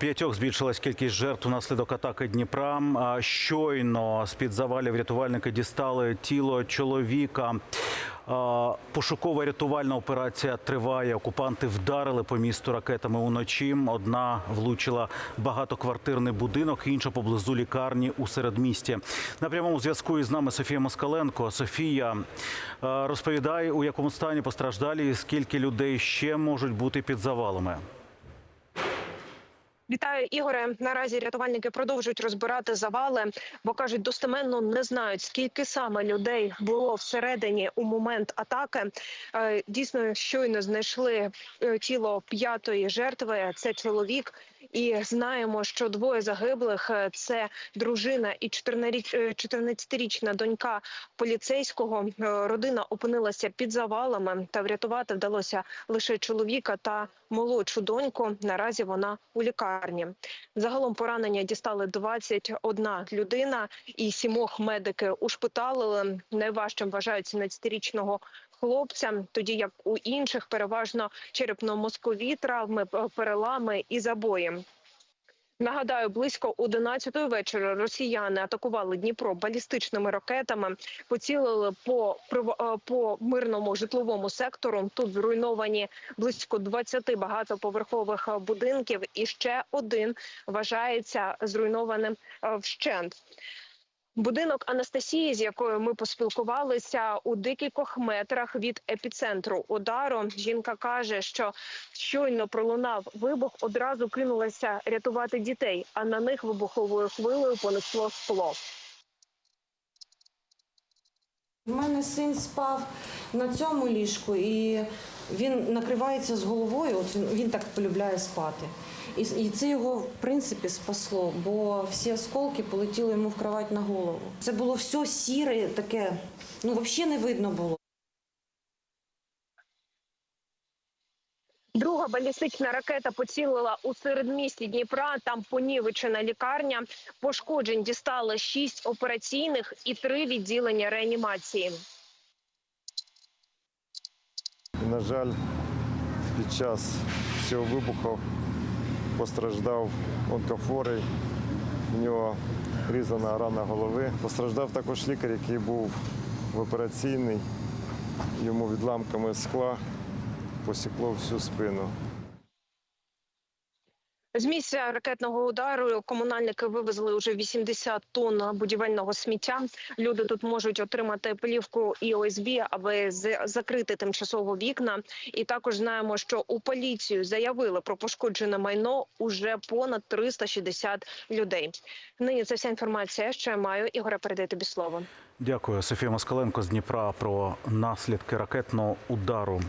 П'ятьох збільшилась кількість жертв унаслідок атаки Дніпра. Щойно з-під завалів рятувальники дістали тіло чоловіка. Пошукова рятувальна операція триває. Окупанти вдарили по місту ракетами уночі. Одна влучила багатоквартирний будинок, інша поблизу лікарні у середмісті. На прямому зв'язку із нами Софія Москаленко. Софія, а, розповідай, у якому стані постраждалі, і скільки людей ще можуть бути під завалами. Вітаю, Ігоре. Наразі рятувальники продовжують розбирати завали, бо кажуть, достеменно не знають, скільки саме людей було всередині у момент атаки. Е, Дійсно, щойно знайшли е, тіло п'ятої жертви. Це чоловік. І знаємо, що двоє загиблих це дружина і 14 е, 14-річна донька поліцейського. Родина опинилася під завалами, та врятувати вдалося лише чоловіка та молодшу доньку. Наразі вона у лікарні. Загалом поранення дістали 21 людина, і сімох медики ушпиталили. Найважчим вважають 17-річного хлопця, тоді як у інших переважно черепно-мозкові травми, перелами і забої. Нагадаю, близько 11-ї вечора росіяни атакували Дніпро балістичними ракетами, поцілили по е, по мирному житловому сектору. Тут зруйновані близько 20 багатоповерхових будинків, і ще один вважається зруйнованим е, вщент. Будинок Анастасії, з якою ми поспілкувалися у декількох метрах від епіцентру удару. Жінка каже, що щойно пролунав вибух, одразу кинулася рятувати дітей, а на них вибуховою хвилею понесло скло. У мене син спав на цьому ліжку, і він накривається з головою. От він, він так полюбляє спати. І, і це його в принципі спасло, бо всі осколки полетіли йому в кровать на голову. Це було все сіре, таке, ну взагалі не видно було. Друга балістична ракета поцілила у середмісті Дніпра. Там понівечена лікарня. Пошкоджень дістали шість операційних і три відділення реанімації. На жаль, під час цього вибуху постраждав онкофорий, у нього різана рана голови. Постраждав також лікар, який був в операційній. Йому відламками скла посікло всю спину. З місця ракетного удару комунальники вивезли вже 80 тонн будівельного сміття. Люди тут можуть отримати плівку і ОСБ, аби закрити тимчасово вікна. І також знаємо, що у поліцію заявили про пошкоджене майно уже понад 360 людей. Нині це вся інформація, що я маю. Ігоре, передаю тобі слово. Дякую, Софія Москаленко з Дніпра про наслідки ракетного удару